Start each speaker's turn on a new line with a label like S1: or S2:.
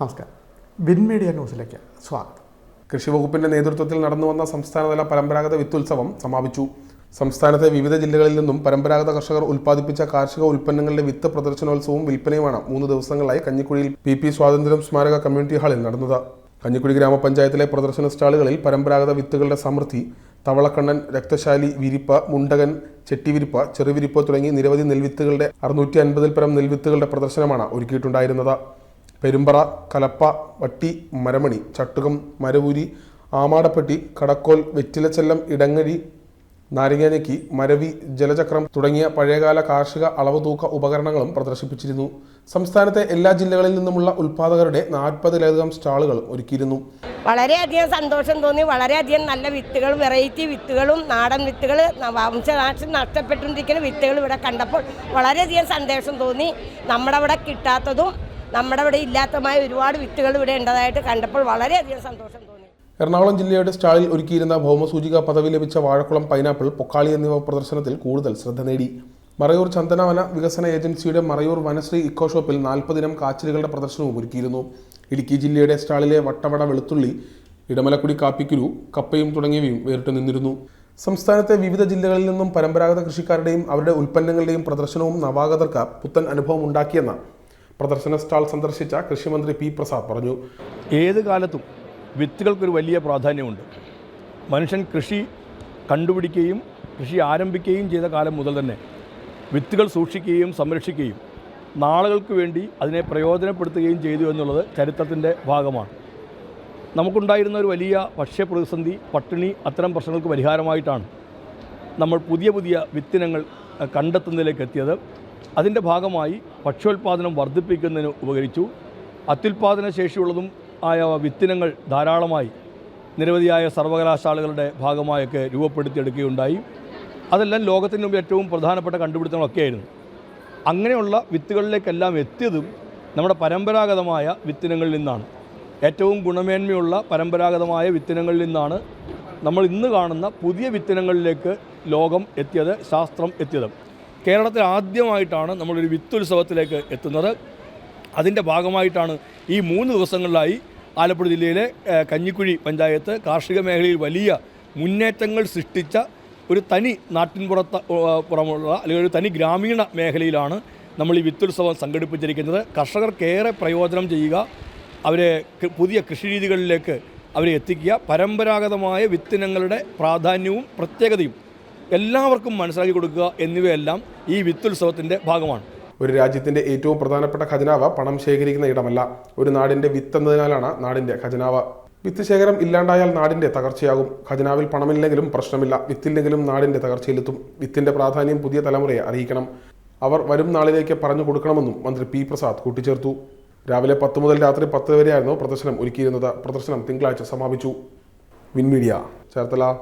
S1: നമസ്കാരം. Win media ന്യൂസിലേക്ക് സ്വാഗതം.
S2: കൃഷി വകുപ്പിന്റെ നേതൃത്വത്തിൽ നടന്നു വന്ന സംസ്ഥാനതല പരമ്പരാഗത വിത്തുത്സവം സമാപിച്ചു. സംസ്ഥാനത്തെ വിവിധ ജില്ലകളിൽ നിന്നും പരമ്പരാഗത കർഷകർ ഉൽപ്പാദിപ്പിച്ച കാർഷിക ഉൽപ്പന്നങ്ങളുടെ വിത്ത് പ്രദർശനോത്സവവും വിൽപ്പനയുമാണ് മൂന്ന് ദിവസങ്ങളായി കഞ്ഞിക്കുഴിയിൽ പി പി സ്വാതന്ത്ര്യം സ്മാരക കമ്മ്യൂണിറ്റി ഹാളിൽ നടന്നത്. കഞ്ഞിക്കുഴി ഗ്രാമപഞ്ചായത്തിലെ പ്രദർശന സ്റ്റാളുകളിൽ പരമ്പരാഗത വിത്തുകളുടെ സമൃദ്ധി തവളക്കണ്ണൻ രക്തശാലി വിരിപ്പ മുണ്ടകൻ ചെട്ടിവിരിപ്പ ചെറുവിരിപ്പ് തുടങ്ങി നിരവധി നെൽവിത്തുകളുടെ അറുന്നൂറ്റി അൻപതിൽ പരം നെൽവിത്തുകളുടെ പ്രദർശനമാണ് ഒരുക്കിയിട്ടുണ്ടായിരുന്നത്. പെരുമ്പറ കലപ്പ വട്ടി മരമണി ചട്ടുകം മരവൂരി ആമാടപ്പെട്ടി കടക്കോൽ വെറ്റിലച്ചെല്ലം ഇടങ്ങഴി നാരങ്ങാനക്കി മരവി ജലചക്രം തുടങ്ങിയ പഴയകാല കാർഷിക അളവ് തൂക്ക ഉപകരണങ്ങളും പ്രദർശിപ്പിച്ചിരുന്നു. സംസ്ഥാനത്തെ എല്ലാ ജില്ലകളിൽ നിന്നുമുള്ള ഉൽപാദകരുടെ നാൽപ്പതിലധികം സ്റ്റാളുകളും ഒരുക്കിയിരുന്നു.
S3: വളരെയധികം സന്തോഷം തോന്നി. വളരെയധികം നല്ല വിത്തുകൾ വെറൈറ്റി വിത്തുകളും നാടൻ വിത്തുകൾ വംശനാശം നഷ്ടപ്പെട്ടുകൊണ്ടിരിക്കുന്ന വിത്തുകൾ ഇവിടെ കണ്ടപ്പോൾ വളരെയധികം സന്തോഷം തോന്നി. നമ്മുടെ അവിടെ കിട്ടാത്തതും നമ്മുടെ അവിടെ ഇല്ലാത്തമായ ഒരുപാട് വിത്തുകൾ ഇവിടെ ഉണ്ടതായിട്ട് കണ്ടപ്പോൾ വളരെയധികം സന്തോഷം തോന്നി.
S2: എറണാകുളം ജില്ലയുടെ സ്റ്റാളിൽ ഒരുക്കിയിരുന്ന ഭൗമസൂചിക പദവി ലഭിച്ച വാഴക്കുളം പൈനാപ്പിൾ പൊക്കാളി എന്നിവ പ്രദർശനത്തിൽ കൂടുതൽ ശ്രദ്ധ നേടി. മറയൂർ ചന്ദനവന വികസന ഏജൻസിയുടെ മറയൂർ വനശ്രീ ഇക്കോ ഷോപ്പിൽ നാൽപ്പതിനം കാച്ചിലുകളുടെ പ്രദർശനവും ഒരുക്കിയിരുന്നു. ഇടുക്കി ജില്ലയുടെ സ്റ്റാളിലെ വട്ടവട വെളുത്തുള്ളി ഇടമലക്കുടി കാപ്പിക്കുരു കപ്പയും തുടങ്ങിയവയും വേറിട്ട് നിന്നിരുന്നു. സംസ്ഥാനത്തെ വിവിധ ജില്ലകളിൽ നിന്നും പരമ്പരാഗത കൃഷിക്കാരുടെയും അവരുടെ ഉൽപ്പന്നങ്ങളുടെയും പ്രദർശനവും നവാഗതർക്ക് പുത്തൻ അനുഭവം ഉണ്ടാക്കിയെന്ന് പ്രദർശന സ്റ്റാൾ സന്ദർശിച്ച കൃഷിമന്ത്രി പി പ്രസാദ് പറഞ്ഞു.
S4: ഏത് കാലത്തും വിത്തുകൾക്കൊരു വലിയ പ്രാധാന്യമുണ്ട്. മനുഷ്യൻ കൃഷി കണ്ടുപിടിക്കുകയും കൃഷി ആരംഭിക്കുകയും ചെയ്ത കാലം മുതൽ തന്നെ വിത്തുകൾ സൂക്ഷിക്കുകയും സംരക്ഷിക്കുകയും നാളുകൾക്ക് വേണ്ടി അതിനെ പ്രയോജനപ്പെടുത്തുകയും ചെയ്തു എന്നുള്ളത് ചരിത്രത്തിന്റെ ഭാഗമാണ്. നമുക്കുണ്ടായിരുന്ന ഒരു വലിയ ഭക്ഷ്യപ്രതിസന്ധി പട്ടിണി അത്തരം പ്രശ്നങ്ങൾക്ക് പരിഹാരമായിട്ടാണ് നമ്മൾ പുതിയ പുതിയ വിത്തിനങ്ങൾ കണ്ടെത്തുന്നതിലേക്ക് എത്തിയത്. അതിന്റെ ഭാഗമായി ഭക്ഷ്യോൽപാദനം വർദ്ധിപ്പിക്കുന്നതിന് ഉപകരിച്ചു. അത്യുൽപാദന ശേഷിയുള്ളതും ആയ വിത്തിനങ്ങൾ ധാരാളമായി നിരവധിയായ സർവകലാശാലകളുടെ ഭാഗമായൊക്കെ രൂപപ്പെടുത്തിയെടുക്കുകയുണ്ടായി. അതെല്ലാം ലോകത്തിന് മുമ്പ് ഏറ്റവും പ്രധാനപ്പെട്ട കണ്ടുപിടുത്തങ്ങളൊക്കെയായിരുന്നു. അങ്ങനെയുള്ള വിത്തുകളിലേക്കെല്ലാം എത്തിയതും നമ്മുടെ പരമ്പരാഗതമായ വിത്തിനങ്ങളിൽ നിന്നാണ്. ഏറ്റവും ഗുണമേന്മയുള്ള പരമ്പരാഗതമായ വിത്തിനങ്ങളിൽ നിന്നാണ് നമ്മൾ ഇന്ന് കാണുന്ന പുതിയ വിത്തിനങ്ങളിലേക്ക് ലോകം എത്തിയത് ശാസ്ത്രം എത്തിയത്. കേരളത്തിൽ ആദ്യമായിട്ടാണ് നമ്മളൊരു വിത്തുത്സവത്തിലേക്ക് എത്തുന്നത്. അതിന്റെ ഭാഗമായിട്ടാണ് ഈ മൂന്ന് ദിവസങ്ങളിലായി ആലപ്പുഴ ജില്ലയിലെ കഞ്ഞിക്കുഴി പഞ്ചായത്ത് കാർഷിക മേഖലയിൽ വലിയ മുന്നേറ്റങ്ങൾ സൃഷ്ടിച്ച ഒരു തനി നാട്ടിൻപുറത്ത് പുറമുള്ള അല്ലെങ്കിൽ ഒരു തനി ഗ്രാമീണ മേഖലയിലാണ് നമ്മൾ ഈ വിത്തുത്സവം സംഘടിപ്പിച്ചിരിക്കുന്നത്. കർഷകർക്കേറെ പ്രയോജനം ചെയ്യുക അവരെ പുതിയ കൃഷിരീതികളിലേക്ക് അവരെ എത്തിക്കുക. പരമ്പരാഗതമായ വിത്തിനങ്ങളുടെ പ്രാധാന്യവും പ്രത്യേകതയും എല്ലാവർക്കും മനസ്സിലാക്കി കൊടുക്കുക എന്നിവയെല്ലാം ഈ വിത്തുത്സവത്തിന്റെ ഭാഗമാണ്.
S2: ഒരു രാജ്യത്തിന്റെ ഏറ്റവും പ്രധാനപ്പെട്ട ഖജനാവ് പണം ശേഖരിക്കുന്ന ഇടമല്ല. ഒരു നാടിന്റെ വിത്ത് എന്നതിനാലാണ് നാടിന്റെ ഖജനാവ്. വിത്ത് ശേഖരം ഇല്ലാണ്ടായാൽ നാടിന്റെ തകർച്ചയാകും. ഖജനാവിൽ പണമില്ലെങ്കിലും പ്രശ്നമില്ല. വിത്തില്ലെങ്കിലും നാടിന്റെ തകർച്ചയിലെത്തും. വിത്തിന്റെ പ്രാധാന്യം പുതിയ തലമുറയെ അറിയിക്കണം. അവർ വരും നാളിലേക്ക് പറഞ്ഞു കൊടുക്കണമെന്നും മന്ത്രി പി പ്രസാദ് കൂട്ടിച്ചേർത്തു. രാവിലെ പത്ത് മുതൽ രാത്രി പത്ത് വരെയായിരുന്നു പ്രദർശനം ഒരുക്കിയിരുന്നത്. പ്രദർശനം തിങ്കളാഴ്ച സമാപിച്ചു. വിൻമീഡിയ. ചേർത്തല.